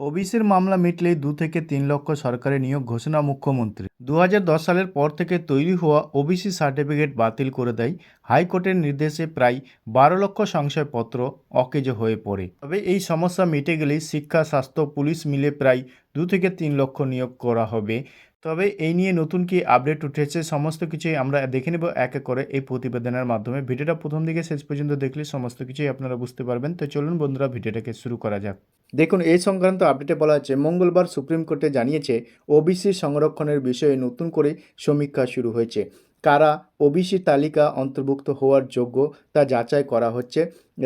ওবিসির মামলা মিটলেই দু থেকে তিন লক্ষ সরকারি নিয়োগ ঘোষণা মুখ্যমন্ত্রী দু হাজার দশ সালের পর থেকে তৈরি হওয়া ওবিসি সার্টিফিকেট বাতিল করে দেয় হাইকোর্টের নির্দেশে প্রায় বারো লক্ষ সংশয়পত্র অকেজো হয়ে পড়ে। তবে এই সমস্যা মিটে গেলেই শিক্ষা, স্বাস্থ্য, পুলিশ মিলে প্রায় দু থেকে তিন লক্ষ নিয়োগ করা হবে। তবে এই নিয়ে নতুন কি আপডেট উঠেছে সমস্ত কিছুই আমরা দেখে নেব এক এক করে এই প্রতিবেদনের মাধ্যমে। ভিডিওটা প্রথম দিকে শেষ পর্যন্ত দেখলে সমস্ত কিছুই আপনারা বুঝতে পারবেন। তো চলুন বন্ধুরা, ভিডিওটাকে শুরু করা যাক। দেখুন এই সংক্রান্ত আপডেটে বলা হচ্ছে মঙ্গলবার সুপ্রিম কোর্টে জানিয়েছে, ওবিসি সংরক্ষণের বিষয়ে নতুন করে সমীক্ষা শুরু হয়েছে। কারা ওবিসি তালিকা অন্তর্ভুক্ত হওয়ার যোগ্য তা যাচাই করা হচ্ছে।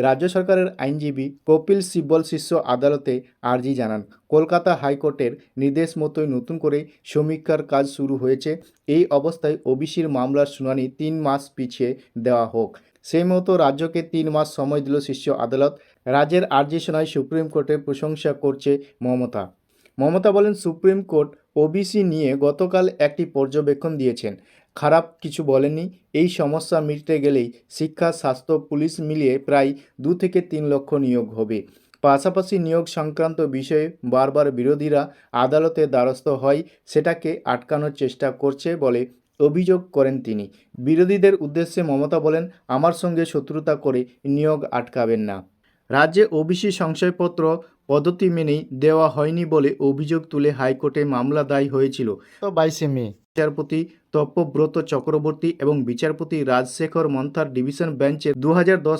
রাজ্য সরকারের আইনজীবী কপিল সিব্বল শীর্ষ আদালতে আর্জি জানান, কলকাতা হাইকোর্টের নির্দেশ মতোই নতুন করে সমীক্ষার কাজ শুরু হয়েছে। এই অবস্থায় ওবিসির মামলার শুনানি তিন মাস পিছিয়ে দেওয়া হোক। সেই মতো রাজ্যকে তিন মাস সময় দিল শীর্ষ আদালত। রাজ্যের আর্জি শোনায় সুপ্রিম কোর্টে প্রশংসা করছে মমতা। মমতা বলেন, সুপ্রিম কোর্ট ওবিসি নিয়ে গতকাল একটি পর্যবেক্ষণ দিয়েছেন। খারাপ কিছু বলেনি এই সমস্যা মিটতে গেলেই শিক্ষা, স্বাস্থ্য, পুলিশ মিলিয়ে প্রায় দু থেকে তিন লক্ষ নিয়োগ হবে। পাশাপাশি নিয়োগ সংক্রান্ত বিষয়ে বারবার বিরোধীরা আদালতে দ্বারস্থ হয়, সেটাকে আটকানোর চেষ্টা করছে বলে অভিযোগ করেন তিনি। বিরোধীদের উদ্দেশ্যে মমতা বলেন, আমার সঙ্গে শত্রুতা করে নিয়োগ আটকাবেন না। রাজ্যে ওবিসি সংশয়পত্র পদ্ধতি মেনেই দেওয়া হয়নি বলে অভিযোগ তুলে হাইকোর্টে মামলা দায় হয়েছিল। বাইশে মে। বিচারপতি তপ্যব্রত চক্রবর্তী এবং বিচারপতি রাজশেখর মন্থার ডিভিশন বেঞ্চের দু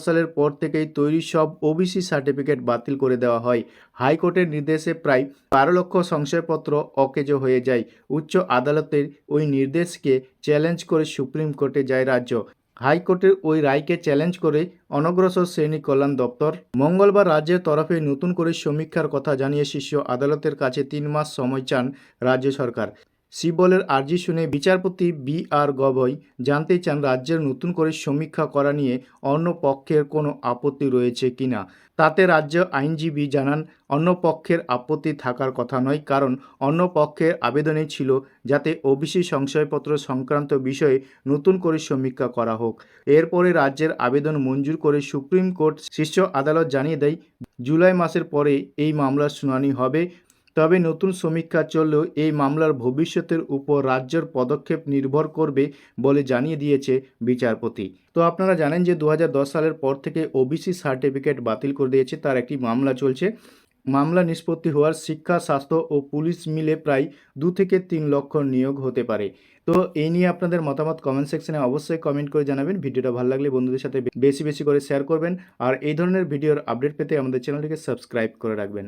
সালের পর থেকেই তৈরি সব ওবিসি সার্টিফিকেট বাতিল করে দেওয়া হয়। হাইকোর্টের নির্দেশে প্রায় বারো লক্ষ সংশয়পত্র অকেজো হয়ে যায়। উচ্চ আদালতের ওই নির্দেশকে চ্যালেঞ্জ করে সুপ্রিম কোর্টে যায় রাজ্য। হাইকোর্টের ওই রায়কে চ্যালেঞ্জ করে অনগ্রসর শ্রেণি কল্যাণ দপ্তর মঙ্গলবার রাজ্যের তরফে নতুন করে সমীক্ষার কথা জানিয়ে শীর্ষ আদালতের কাছে তিন মাস সময় চান রাজ্য সরকার। সিবলের আর্জি শুনে বিচারপতি বি আর গগৈ জানতে চান রাজ্যের নতুন করে সমীক্ষা করা নিয়ে অন্য পক্ষের কোনো আপত্তি রয়েছে কিনা তাতে রাজ্য আইনজীবী জানান, অন্য পক্ষের আপত্তি থাকার কথা নয়, কারণ অন্য পক্ষের আবেদনে ছিল যাতে ওবিসি সংশয়পত্র সংক্রান্ত বিষয়ে নতুন করে সমীক্ষা করা হোক। এরপরে রাজ্যের আবেদন মঞ্জুর করে সুপ্রিম কোর্ট শীর্ষ আদালত জানিয়ে দেয়, জুলাই মাসের পরে এই মামলার শুনানি হবে। তবে নতুন সমীক্ষা চললেও এই মামলার ভবিষ্যতের উপর রাজ্যের পদক্ষেপ নির্ভর করবে বলে জানিয়ে দিয়েছে বিচারপতি। তো আপনারা জানেন যে দু হাজার দশ সালের পর থেকে ওবিসি সার্টিফিকেট বাতিল করে দিয়েছে, তার একটি মামলা চলছে। মামলা নিষ্পত্তি হওয়ার শিক্ষা, স্বাস্থ্য ও পুলিশ মিলে প্রায় দু থেকে তিন লক্ষ নিয়োগ হতে পারে। তো এই নিয়ে আপনাদের মতামত কমেন্ট সেকশনে অবশ্যই কমেন্ট করে জানাবেন। ভিডিওটা ভালো লাগলে বন্ধুদের সাথে বেশি বেশি করে শেয়ার করবেন। আর এই ধরনের ভিডিওর আপডেট পেতে আমাদের চ্যানেলটিকে সাবস্ক্রাইব করে রাখবেন।